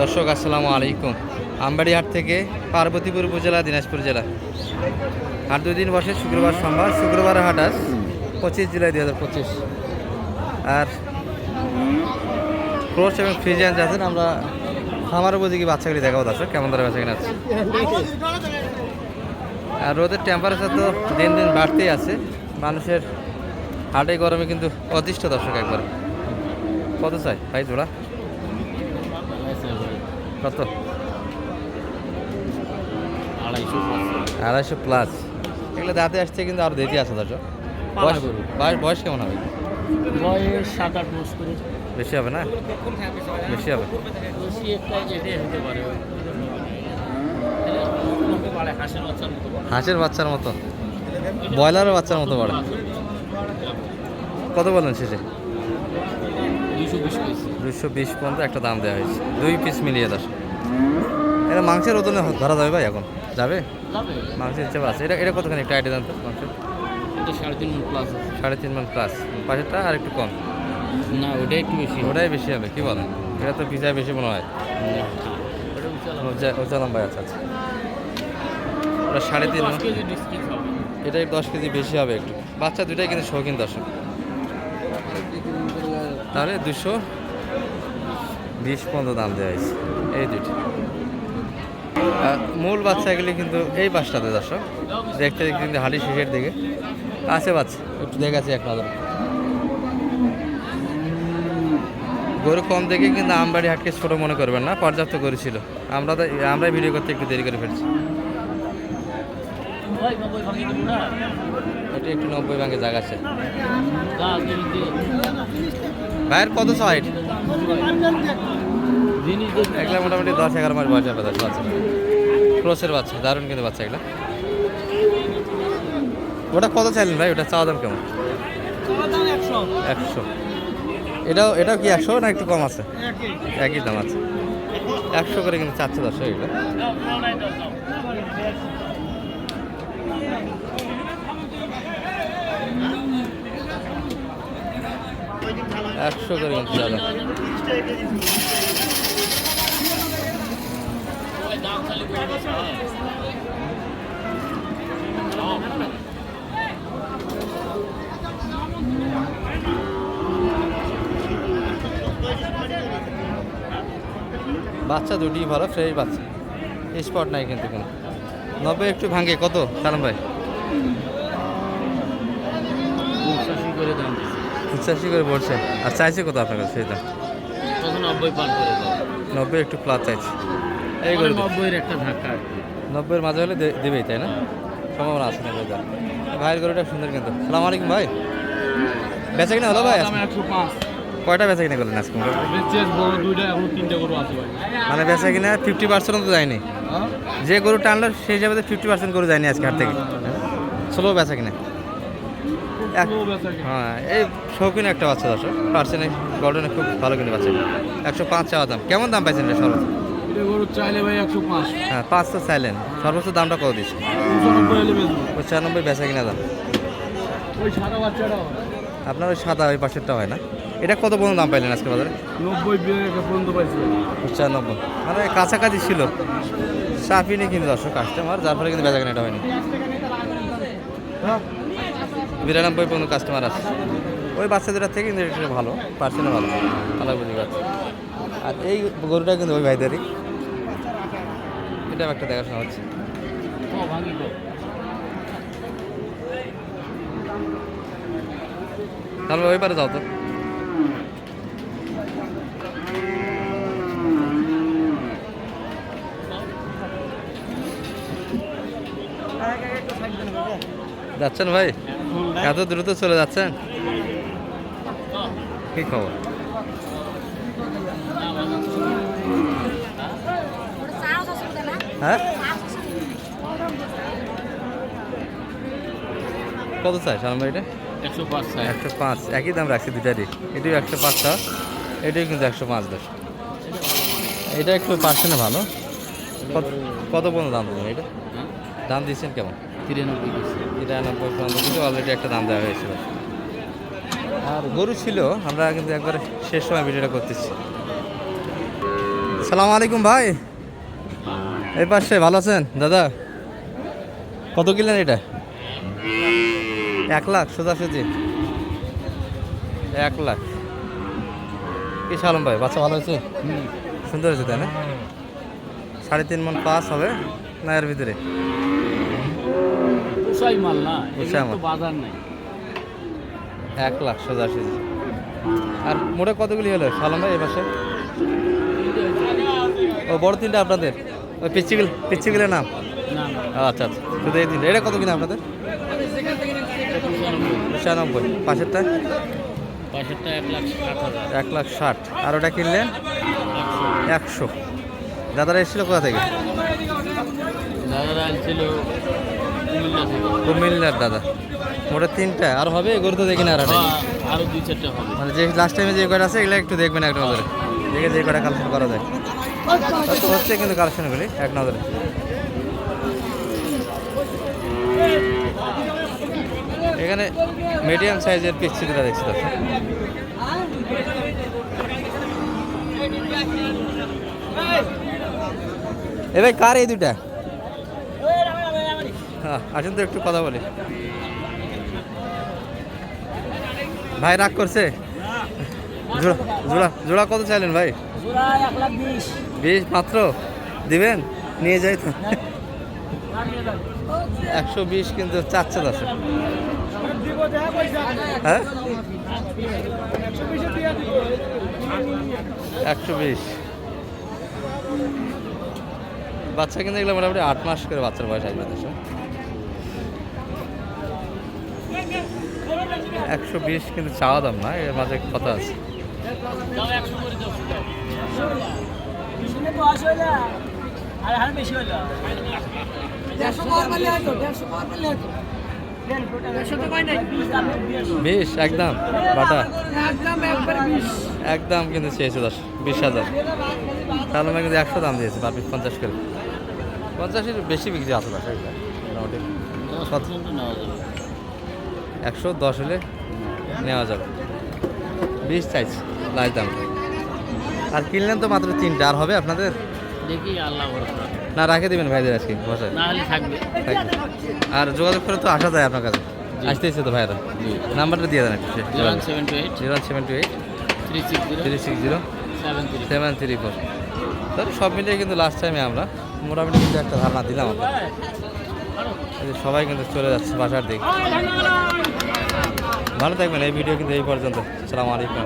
দর্শক, আসসালামু আলাইকুম। আমবাড়িহাট থেকে পার্বতীপুর উপজেলা, দিনাজপুর জেলা। আর দুই দিন বসে শুক্রবার সোমবার, শুক্রবার হাট আজ পঁচিশ জুলাই দুই হাজার পঁচিশ। আর ক্রোশ এবং ফ্রিজিয়ান যাচ্ছেন আমরা খামার উপযোগী বাচ্চাগুলি দেখাবো দর্শক, কেমন ধরে বাচ্চা কিনা আছে? আর রোদের টেম্পারেচার তো দিন দিন বাড়তেই আছে। মানুষের হাটে গরমে কিন্তু অতিষ্ঠ দর্শক একবার। কত চাই? ভাই, জোড়া? কত? আড়াইশো প্লাস এগুলো দাঁতে আসছে কিন্তু আরও দিতে আছে দর্শক। বয়স বয়স কেমন হবে? বয়স সাত আট মাস করে। বেশি হবে না? বেশি হবে। বেশি একটা হতে পারে। হাঁসের বাচ্চার মতো। ব্রয়লারের বাচ্চার মতো বাড়ে। কত বললেন শেষে? দুশো বিশ পিস দুইশো বিশ পর্যন্ত একটা দাম দেওয়া হয়েছে। দুই পিস মিলিয়ে দশ এটা মাংসের ওজনে ধরা যাবে ভাই এখন। যাবে? মাংসের হিসেবে আছে। এটা এটা কতখানি? একটা আইডিয়া দাম তো মাংসের। সাড়ে তিন প্লাস সাড়ে তিন মান প্লাস পাশেরটা আর একটু কম। না ওটাই একটু বেশি। ওটাই বেশি হবে কি বলেন? এটা তো পিজায় বেশি মনে হয়। ওজা লম্বাই আছে আচ্ছা। ওটা সাড়ে তিন এটাই দশ কেজি বেশি হবে একটু। বাচ্চা দুটাই কিন্তু শৌখিন দর্শক। তাহলে দুশো বিশ পর্যন্ত দাম দেওয়া হয়েছে। এই দুটি মূল বাচ্চা এগুলি কিন্তু এই বাসটাতে দর্শক। দেখতে দেখতে কিন্তু হাড়ি শেষের দিকে। আছে বাচ্চা, একটু দেখাচ্ছি এক নজর। গরু কম দেখে কিন্তু আমবাড়ি হাটকে ছোটো মনে করবেন না, পর্যাপ্ত গরু ছিল। আমরা তো আমরাই ভিডিও করতে একটু দেরি করে ফেলছি। এটা একটু নব্বই ভাঙে জায়গা আছে। ভাইয়ের কত সাইড এগুলো মোটামুটি দশ এগারো মাস বয়স হবে, দশ বাচ্চা ক্রোসের বাচ্চা, দারুণ কিন্তু বাচ্চা এগুলো। ওটা কত চাইলেন ভাই? ওটা চাওয়া দাম কেমন? একশো। এটাও এটাও কি একশো না একটু কম আছে? একই দাম আছে। একশো করে কিন্তু চাচ্ছে দশ এগুলো। একশো করে গেছে বাচ্চা দুটি ভালো, ফ্রেশ বাচ্চা। স্পট নাই কিন্তু কোনো। নব্বই একটু ভাঙে, কত, সালাম ভাই? করে দাম পঁচাশি করে বলছে আর চাইছে কত আপনার কাছে তখন নব্বই একটু প্লাস চাইছে। এই করে নব্বইয়ের একটা ধাক্কা নব্বইয়ের মাঝে হলে দেবেই তাই না? সম্ভাবনা আছে না বাজার ভাইয়ের গরুটা সুন্দর কিন্তু। সালাম আলাইকুম ভাই। বেচা কিনা হলো ভাই একশো পাঁচ। কয়টা বেচা কিনা করলেন আজকে? মানে বেচা কিনা ফিফটি পার্সেন্ট তো যায়নি। যে গরু টানলো সেই হিসাবে ফিফটি পার্সেন্ট গরু যায়নি আজকে হাট থেকে। স্লো বেচা কিনা। হ্যাঁ এই শৌখিন একটা বাচ্চা দশ পার্সেন্ট গঠনে খুব ভালো কিন্তু বাচ্চা। একশো পাঁচ চাওয়া দাম। কেমন দাম পাইছেন এটা সর্বোচ্চ? চাইলে ভাই একশো পাঁচ। হ্যাঁ পাঁচ তো চাইলেন। সর্বোচ্চ দামটা কত দিচ্ছে? পঁচানব্বই বেচা কিনা দাম? ওই সাদা বাচ্চাটা আপনার ওই সাদা ওই পাশেরটা হয় না? এটা কত পর্যন্ত দাম পাইলেন আজকে বাজারে? নব্বই পর্যন্ত পাইছি। পঁচানব্বই। মানে কাছাকাছি ছিল। সাফিনি কিন্তু দর্শক কাস্টমার যার ফলে কিন্তু বেচা কেনাটা হয়নি। বিরানব্বই পর্যন্ত কাস্টমার আছে। ওই বাচ্চাদের থেকে কিন্তু এটা ভালো পার্সেন্ট ভালো। ভালো বুঝি পাচ্ছি আর এই গরুটা কিন্তু ওই ভাইদারি এটা একটা দেখাশোনা হচ্ছে। তাহলে ওই পারে যাও তো। যাচ্ছেন ভাই? এত দ্রুত চলে যাচ্ছেন? কি খবর? হ্যাঁ? কত চাই সালাম ভাই এটা? একশো পাঁচ একই দাম রাখছি দুটারই এটিও একশো পাঁচ টাকা এটিও কিন্তু একশো পাঁচ দশ। এটা একটু পার্সেন্টে ভালো। কত কত পর্যন্ত দাম দেবেন এটা? দাম দিচ্ছেন কেমন? তিরানব্বই তিরানব্বই পর্যন্ত কিন্তু অলরেডি একটা দাম দেওয়া হয়েছিল। আর গরু ছিল, আমরা কিন্তু একবার শেষ সময় ভিডিওটা করতেছি। সালাম আলাইকুম ভাই। এই পাশে ভালো আছেন? দাদা, কত কিলেন এটা? এক লাখ, সোজাসুজি। এক লাখ। কি সালাম ভাই, বাচ্চা ভালো হয়েছে সুন্দর হয়েছে তাই না? সাড়ে তিন মন পাস হবে, না এর ভিতরে? উষাই মাল না এগুলো তো। বাজার নাই। এক লাখ সোজাসুজি আর মোটে কতগুলি হলো? সালাম ভাই এ ও বড় তিনটা আপনাদের? ওই পিচ্ছিগুলো পিচ্ছিগুলোর নাম? আচ্ছা আচ্ছা। শুধু এই তিনটা। এটা কত কিনা আপনাদের? পঁচানব্বই। পাশেরটা? পাশেরটা এক লাখ ষাট আর ওটা কিনলেন? একশো। দাদারা এসেছিল কোথা থেকে? দাদারা ছিল কুমিল্লা থেকে কুমিল্লার দাদা। মোটা তিনটা। আর হবে? গরু তো দেখি না আর হ্যাঁ, আরও দুই চারটে হবে। মানে যে লাস্ট টাইমে যে কয়টা আছে এগুলো একটু দেখবেন এক নজরে। দেখে যে কয়টা কালেকশন করা যায়। তো হচ্ছে কিন্তু কালেকশনগুলি এক নজরে। এখানে মিডিয়াম সাইজের দুটা দেখছি দর্শক। এ ভাই কার এই দুটা আসুন তো একটু কথা বলি। ভাই রাগ করছে? জোড়া জোড়া জোড়া কত চাইলেন ভাই? বিশ মাত্র? দিবেন? নিয়ে যাই তো। একশো বিশ কিন্তু চাচ্ছে দশ হ্যাঁ? একশো বিশ। বাচ্চা কিন্তু এগুলো মোটামুটি আট মাস করে বাচ্চার বয়স আসবে দেশে একশো বিশ কিন্তু চাওয়া দাম না, এর মাঝে কথা আছে। বিশ, একদম, বাটা। একদম কিন্তু চেয়েছে দশ, বিশ হাজার। তাহলে আমি কিন্তু একশো দাম দিয়েছি পিস পঞ্চাশ করে। পঞ্চাশের বেশি বিক্রি আছে দশ একশো দশ হলে নেওয়া যাবে। বিশ সাইজ লাইট দাম আর কিনলেন তো মাত্র তিনটা আর হবে আপনাদের? দেখি আল্লাহ না রাখে দিবেন ভাইদের আজকে বসায় না থাকবে। আর যোগাযোগ করে তো আসা যায় আপনার কাছে। আসতে ইচ্ছে তো ভাইরা। নাম্বারটা দিয়ে দেন একটু zero one seven two eight. Zero seven two eight. Three six zero. Three six zero. Seven three four. তাহলে সব মিলিয়ে কিন্তু লাস্ট টাইমে আমরা মোটামুটি কিন্তু একটা ধারণা দিলাম যে সবাই কিন্তু চলে যাচ্ছে বাসার দিক। ভালো থাকবেন, এই ভিডিও কিন্তু এই পর্যন্ত। সালাম আলাইকুম